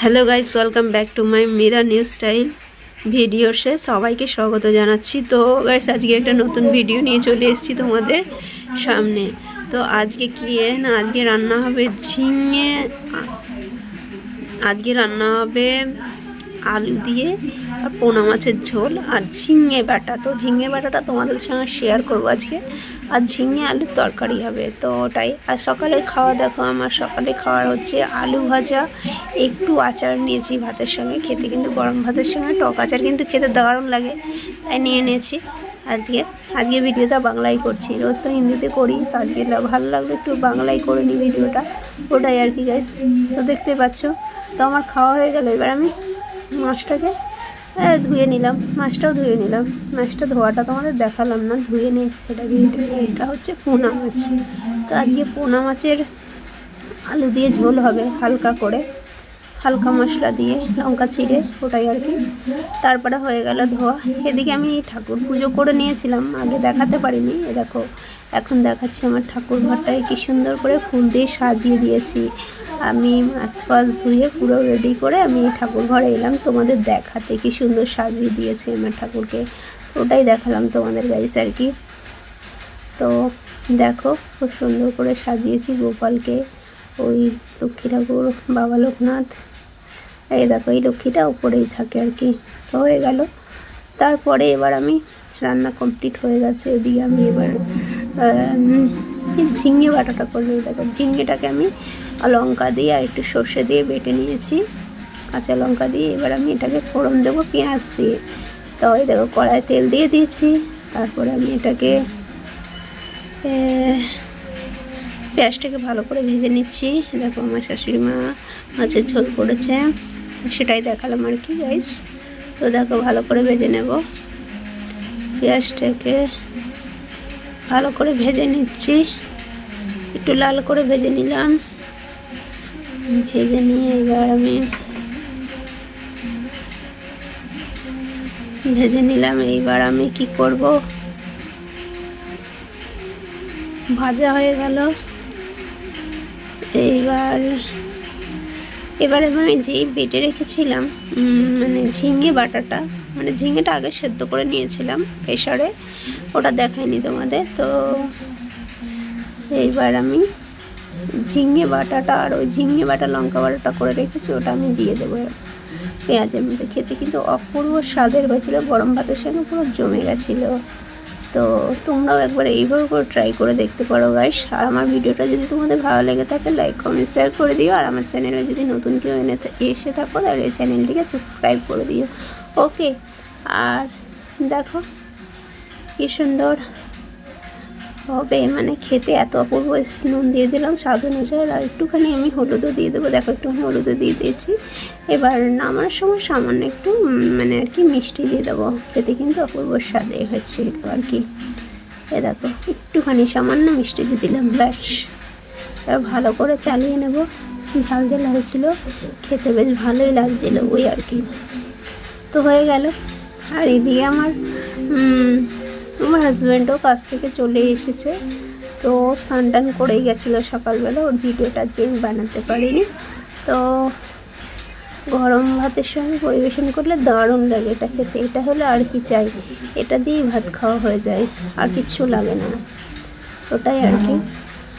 Hello guys welcome back to my Mira new style video সে সবাইকে স্বাগত জানাচ্ছি। তো গাইস আজকে একটা নতুন ভিডিও নিয়ে চলে এসেছি তোমাদের সামনে। তো আজকে কি না, আজকে রান্না হবে ঝিঙে আজকে রান্না হবে আলু দিয়ে আর পোনা মাছের ঝোল আর ঝিঙে বাটা। তো ঝিঙে বাটাটা তোমাদের সঙ্গে শেয়ার করব আজকে। আর ঝিঙে আলুর তরকারি হবে। তো ওটাই। আর সকালের খাওয়া দেখো, আমার সকালে খাওয়ার হচ্ছে আলু ভাজা, একটু আচার নিয়েছি ভাতের সঙ্গে। খেতে কিন্তু গরম ভাতের সঙ্গে, টক আচার কিন্তু খেতে দারুণ লাগে। তাই নিয়ে নিয়েছি। আজকে আজকে ভিডিওটা বাংলায় করছি। রোজ তো হিন্দিতে করি, তো আজকে ভালো লাগবে একটু বাংলায় করে নিই ভিডিওটা। ওটাই আর কি গাইস তো দেখতে পাচ্ছ, তো আমার খাওয়া হয়ে গেল। এবার আমি মাছটাকে এ, ধুয়ে নিলাম। মাছটাও ধুয়ে নিলাম। মাছটা ধোয়াটা তোমাদের দেখালাম না ধুয়ে নিয়েছি সেটা ভিডিও এটা হচ্ছে পোনা মাছ। তো আজকে পোনা মাছের আলু দিয়ে ঝোল হবে হালকা করে। হালকা মশলা দিয়ে লঙ্কা চিড়ে ওটাই আর কি। তারপরে হয়ে গেল ধোয়া। এদিকে আমি ঠাকুর পুজো করে নিয়েছিলাম আগে দেখাতে পারিনি। এ দেখো এখন দেখাচ্ছি আমার ঠাকুর ঘরটাকে কি সুন্দর করে ফুল দিয়ে সাজিয়ে দিয়েছি। আমি মাছ ফাছ ধুয়ে পুরো রেডি করে আমি ঠাকুর ঘরে এলাম। তোমাদের দেখাতে কি সুন্দর সাজিয়ে দিয়েছে আমার ঠাকুরকে। ওটাই দেখালাম তোমাদের গাইস আর কি। তো দেখো, খুব সুন্দর করে সাজিয়েছি গোপালকে, ওই লক্ষ্মী ঠাকুর, বাবা লোকনাথ। এই দেখো, এই লক্ষ্মীটা উপরেই থাকে আর কি। তো হয়ে গেল। তারপরে এবার আমি রান্না কমপ্লিট হয়ে গেছে। এদিকে আমি এবার ঝিঙে বাটাটা করলে দেখো, ঝিঙেটাকে আমি লঙ্কা দিয়ে আর একটু সর্ষে দিয়ে বেটে নিয়েছি। কাঁচা লঙ্কা দিয়ে এবার আমি এটাকে ফোড়ন দেবো পেঁয়াজ দিয়ে। তো ওই দেখো কড়াই তেল দিয়ে দিয়েছি। তারপরে আমি এটাকে পেঁয়াজটাকে ভালো করে ভেজে নিচ্ছি। দেখো, আমার শাশুড়ি মা মাছের ঝোল করেছে। সেটাই দেখালাম আর কি গাইস তো দেখো, ভালো করে ভেজে নেব। পেঁয়াজটাকে ভালো করে ভেজে নিচ্ছি। একটু লাল করে ভেজে নিলাম। ভেজে নিয়ে এবার আমি ভেজে নিলাম। এইবার আমি কি করব? ভাজা হয়ে গেল। এইবার এবারে আমি যেই বেটে রেখেছিলাম মানে ঝিঙে বাটাটা মানে ঝিঙেটা আগে সেদ্ধ করে নিয়েছিলাম প্রেশারে ওটা দেখায়নি তোমাদের, তো এইবার আমি ঝিঙে বাটাটা আর ওই ঝিঙে বাটা লঙ্কা বাটাটা করে রেখেছি, ওটা আমি দিয়ে দেবো পেঁয়াজের মধ্যে খেতে কিন্তু অপূর্ব স্বাদের হয়েছিল, গরম ভাতের সঙ্গে পুরো জমে গেছিল। তো তোমরাও একবার এইভাবে করে ট্রাই করে দেখতে পারো গাইস আর আমার ভিডিওটা যদি তোমাদের ভালো লেগে থাকে লাইক কমেন্ট শেয়ার করে দিও। আর আমার চ্যানেলে যদি নতুন কেউ এনে এসে থাকো, তাহলে এই চ্যানেলটিকে সাবস্ক্রাইব করে দিও। ওকে আর দেখো, কি সুন্দর হবে? মানে খেতে এত অপূর্ব নুন দিয়ে দিলাম, স্বাদ অনুসারে। আর একটুখানি আমি হলুদও দিয়ে দেবো। দেখো, একটুখানি হলুদও দিয়ে দিয়েছি। এবার নামার সময় সামান্য একটু মানে আর কি মিষ্টি দিয়ে দেবো। খেতে কিন্তু অপূর্ব স্বাদে হয়েছিল আর কি। এ দেখো, একটুখানি সামান্য মিষ্টি দিয়ে দিলাম, ব্যাস। এবার ভালো করে চালিয়ে নেব। ঝাল ঝাল হয়েছিল। খেতে বেশ ভালোই লাগছিল ওই আর কি। তো হয়ে গেল। আর এদিকে আমার আমার হাজব্যান্ডও কাছ থেকে চলে এসেছে। তো স্নান টান করেই গেছিল সকালবেলা। ওর ভিডিওটা আজকে আমি বানাতে পারিনি। তো গরম ভাতের সঙ্গে পরিবেশন করলে দারুণ লাগে এটা খেতে। এটা হলে আর কি চাই? এটা দিয়েই ভাত খাওয়া হয়ে যায়। আর কিচ্ছু লাগে না। ওটাই আর কি।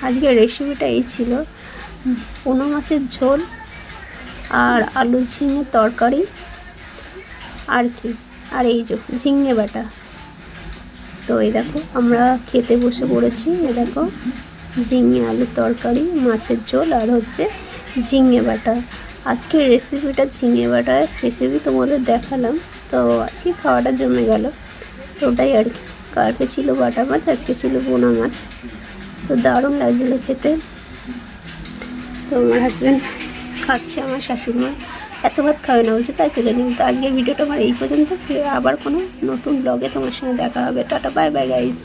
আজকের রেসিপিটা এই ছিল। পোনো মাছের ঝোল আর আলু ঝিঙে তরকারি। আর কি। আর এই যে ঝিঙে বাটা। তো এই দেখো, আমরা খেতে বসে পড়েছি। এই দেখো, ঝিঙে আলুর তরকারি, মাছের ঝোল, আর হচ্ছে ঝিঙে বাটা। আজকের রেসিপিটা ঝিঙে বাটার রেসিপি তোমাদের দেখালাম। তো আজকে খাওয়াটা জমে গেল। তো ওটাই আর কি। কালকে ছিল বাটা মাছ, আজকে ছিল বোনা মাছ। তো দারুণ লাগছিল খেতে। তো আমার হাজব্যান্ড খাচ্ছে, আমার শাশুড়ি মা। এত ভাত খাবে না বলছে, তাই চলে নিন তো আজকের ভিডিওটা আমার এই পর্যন্ত আবার কোনো নতুন ব্লগে তোমার সঙ্গে দেখা হবে। Tata bye bye guys